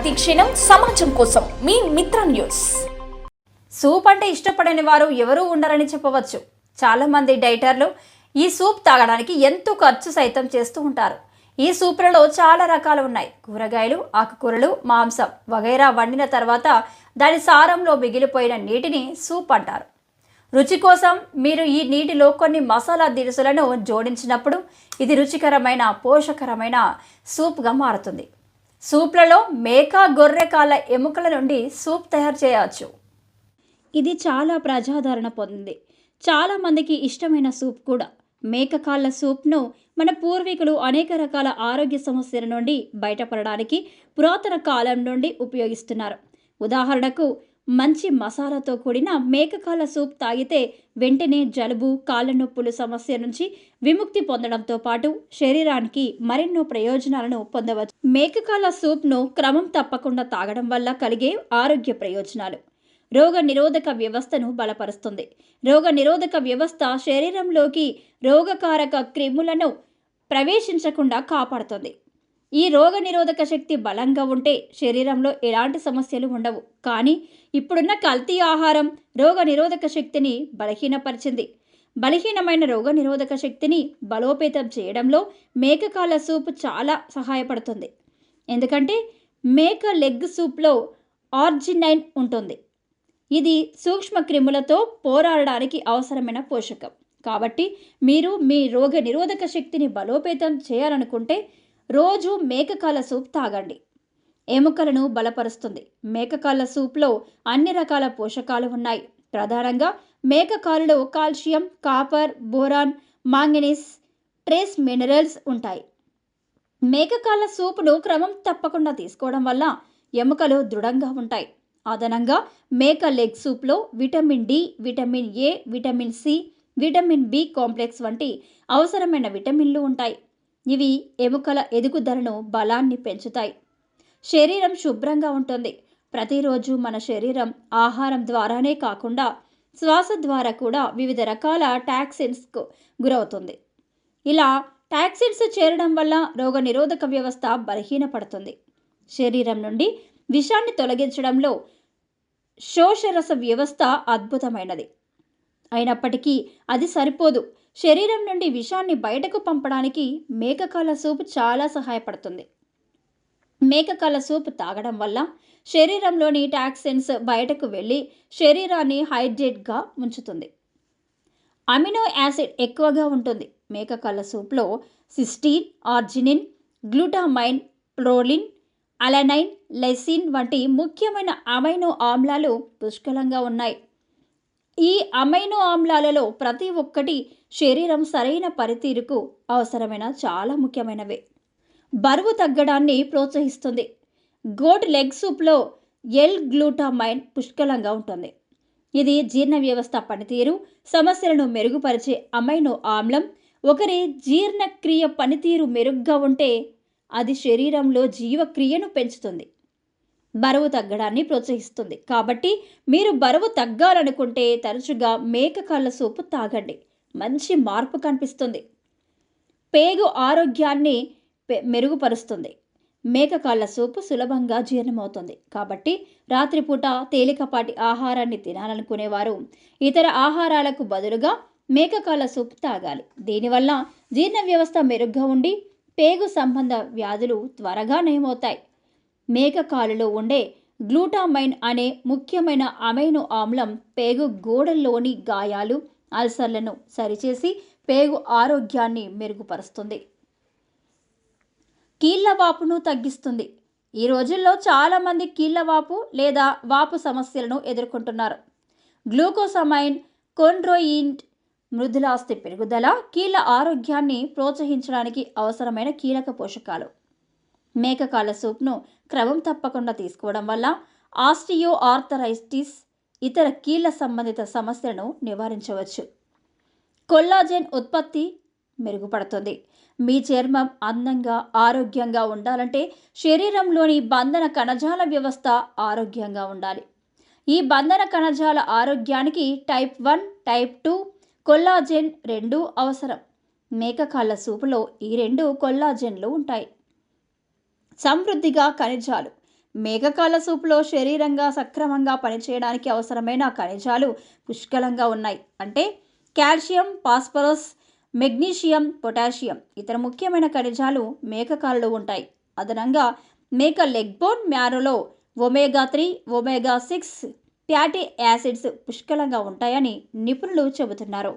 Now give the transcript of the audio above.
ప్రతి క్షణం సమాజం కోసం మీ మిత్ర న్యూస్. సూప్ అంటే ఇష్టపడని వారు ఎవరూ ఉండరని చెప్పవచ్చు. చాలామంది డైటర్లు ఈ సూప్ తాగడానికి ఎంతో ఖర్చు సైతం చేస్తూ ఉంటారు. ఈ సూపులలో చాలా రకాలు ఉన్నాయి. కూరగాయలు ఆకుకూరలు మాంసం వగైరా వండిన తర్వాత దాని సారంలో మిగిలిపోయిన నీటిని సూప్ అంటారు. రుచి కోసం మీరు ఈ నీటిలో కొన్ని మసాలా దినుసులను జోడించినప్పుడు ఇది రుచికరమైన పోషకరమైన సూప్గా మారుతుంది. సూప్లలో మేక గొర్రె కాళ్ళ ఎముకల నుండి సూప్ తయారు చేయవచ్చు. ఇది చాలా ప్రజాదరణ పొందింది. చాలామందికి ఇష్టమైన సూప్ కూడా. మేకకాళ్ళ సూప్ను మన పూర్వీకులు అనేక రకాల ఆరోగ్య సమస్యల నుండి బయటపడడానికి పురాతన కాలం నుండి ఉపయోగిస్తున్నారు. ఉదాహరణకు మంచి మసాలాతో కూడిన మేకకాల సూప్ తాగితే వెంటనే జలుబు కాళ్ళ నొప్పులు సమస్య నుంచి విముక్తి పొందడంతో పాటు శరీరానికి మరెన్నో ప్రయోజనాలను పొందవచ్చు. మేకకాల సూప్ను క్రమం తప్పకుండా తాగడం వల్ల కలిగే ఆరోగ్య ప్రయోజనాలు. రోగ నిరోధక వ్యవస్థను బలపరుస్తుంది. రోగ నిరోధక వ్యవస్థ శరీరంలోకి రోగకారక క్రిములను ప్రవేశించకుండా కాపాడుతుంది. ఈ రోగ నిరోధక శక్తి బలంగా ఉంటే శరీరంలో ఎలాంటి సమస్యలు ఉండవు. కానీ ఇప్పుడున్న కల్తీ ఆహారం రోగ నిరోధక శక్తిని బలహీనపరిచింది. బలహీనమైన రోగ నిరోధక శక్తిని బలోపేతం చేయడంలో మేకకాల సూప్ చాలా సహాయపడుతుంది. ఎందుకంటే మేక లెగ్ సూప్లో ఆర్జినైన్ ఉంటుంది. ఇది సూక్ష్మ క్రిములతో పోరాడడానికి అవసరమైన పోషకం. కాబట్టి మీరు మీ రోగ నిరోధక శక్తిని బలోపేతం చేయాలనుకుంటే రోజు మేకకాల సూప్ తాగండి. ఎముకలను బలపరుస్తుంది. మేకకాల సూప్లో అన్ని రకాల పోషకాలు ఉన్నాయి. ప్రధానంగా మేకకాలలో calcium copper boron manganese trace minerals ఉంటాయి. మేకకాల సూపును క్రమం తప్పకుండా తీసుకోవడం వల్ల ఎముకలు దృఢంగా ఉంటాయి. అదనంగా మేక leg సూప్లో vitamin D vitamin A vitamin C vitamin B complex వంటి అవసరమైన విటమిన్లు ఉంటాయి. ఇవి ఎముకల ఎదుగుదలను బలాన్ని పెంచుతాయి. శరీరం శుభ్రంగా ఉంటుంది. ప్రతిరోజు మన శరీరం ఆహారం ద్వారానే కాకుండా శ్వాస ద్వారా కూడా వివిధ రకాల టాక్సిన్స్కు గురవుతుంది. ఇలా టాక్సిన్స్ చేరడం వల్ల రోగనిరోధక వ్యవస్థ బలహీనపడుతుంది. శరీరం నుండి విషాన్ని తొలగించడంలో శోషరస వ్యవస్థ అద్భుతమైనది. అయినప్పటికీ అది సరిపోదు. శరీరం నుండి విషాన్ని బయటకు పంపడానికి మేకకాల సూప్ చాలా సహాయపడుతుంది. మేకకాల సూప్ తాగడం వల్ల శరీరంలోని టాక్సిన్స్ బయటకు వెళ్ళి శరీరాన్ని హైడ్రేట్గా ఉంచుతుంది. అమినో యాసిడ్ ఎక్కువగా ఉంటుంది. మేకకాల సూప్లో cysteine arginine glutamine proline alanine leucine వంటి ముఖ్యమైన అమైనో ఆమ్లాలు పుష్కలంగా ఉన్నాయి. ఈ అమైనో ఆమ్లాలలో ప్రతి ఒక్కటి శరీరం సరైన పనితీరుకు అవసరమైన చాలా ముఖ్యమైనవే. బరువు తగ్గడాన్ని ప్రోత్సహిస్తుంది. గోట్ లెగ్ సూప్లో ఎల్ గ్లూటామైన్ పుష్కలంగా ఉంటుంది. ఇది జీర్ణ వ్యవస్థ పనితీరు సమస్యలను మెరుగుపరిచే అమైనో ఆమ్లం ఒకరి జీర్ణక్రియ పనితీరు మెరుగ్గా ఉంటే అది శరీరంలో జీవక్రియను పెంచుతుంది. బరువు తగ్గడాన్ని ప్రోత్సహిస్తుంది. కాబట్టి మీరు బరువు తగ్గాలనుకుంటే తరచుగా మేక కాళ్ళ సూపు తాగండి. మంచి మార్పు కనిపిస్తుంది. పేగు ఆరోగ్యాన్ని పె- మెరుగుపరుస్తుంది. మేకకాళ్ళ సూపు సులభంగా జీర్ణమవుతుంది. కాబట్టి రాత్రిపూట తేలికపాటి ఆహారాన్ని తినాలనుకునేవారు ఇతర ఆహారాలకు బదులుగా మేక కాళ్ళ సూప్ తాగాలి. దీనివల్ల జీర్ణ వ్యవస్థ మెరుగ్గా ఉండి పేగు సంబంధ వ్యాధులు త్వరగా నయమవుతాయి. మేకకాలులో ఉండే గ్లూటామైన్ అనే ముఖ్యమైన అమైనో ఆమ్లం పేగు గోడల్లోని గాయాలు అల్సర్లను సరిచేసి పేగు ఆరోగ్యాన్ని మెరుగుపరుస్తుంది. కీళ్ళవాపును తగ్గిస్తుంది. ఈ రోజుల్లో చాలామంది కీళ్ళవాపు లేదా వాపు సమస్యలను ఎదుర్కొంటున్నారు. గ్లూకోసమైన్ కొండ్రోయింట్ మృదులాస్తి పెరుగుదల కీళ్ళ ఆరోగ్యాన్ని ప్రోత్సహించడానికి అవసరమైన కీలక పోషకాలు. మేకకాల సూప్ను క్రమం తప్పకుండా తీసుకోవడం వల్ల ఆస్టియో ఆర్థరైటిస్ ఇతర కీళ్ళ సంబంధిత సమస్యలను నివారించవచ్చు. కొల్లాజెన్ ఉత్పత్తి మెరుగుపడుతుంది. మీ చర్మం అందంగా ఆరోగ్యంగా ఉండాలంటే శరీరంలోని బంధన కణజాల వ్యవస్థ ఆరోగ్యంగా ఉండాలి. ఈ బంధన కణజాల ఆరోగ్యానికి type one type two collagen రెండు అవసరం. మేకకాళ్ళ సూపులో ఈ రెండు కొల్లాజెన్లు ఉంటాయి. సమృద్ధిగా ఖనిజాలు. మేఘకాల సూపులో శరీరంగా సక్రమంగా పనిచేయడానికి అవసరమైన ఖనిజాలు పుష్కలంగా ఉన్నాయి. అంటే కాల్షియం ఫాస్ఫరస్ మెగ్నీషియం పొటాషియం ఇతర ముఖ్యమైన ఖనిజాలు మేకకాలలో ఉంటాయి. అదనంగా మేక leg bone మ్యారోలో omega three omega six fatty acids పుష్కలంగా ఉంటాయని నిపుణులు చెబుతున్నారు.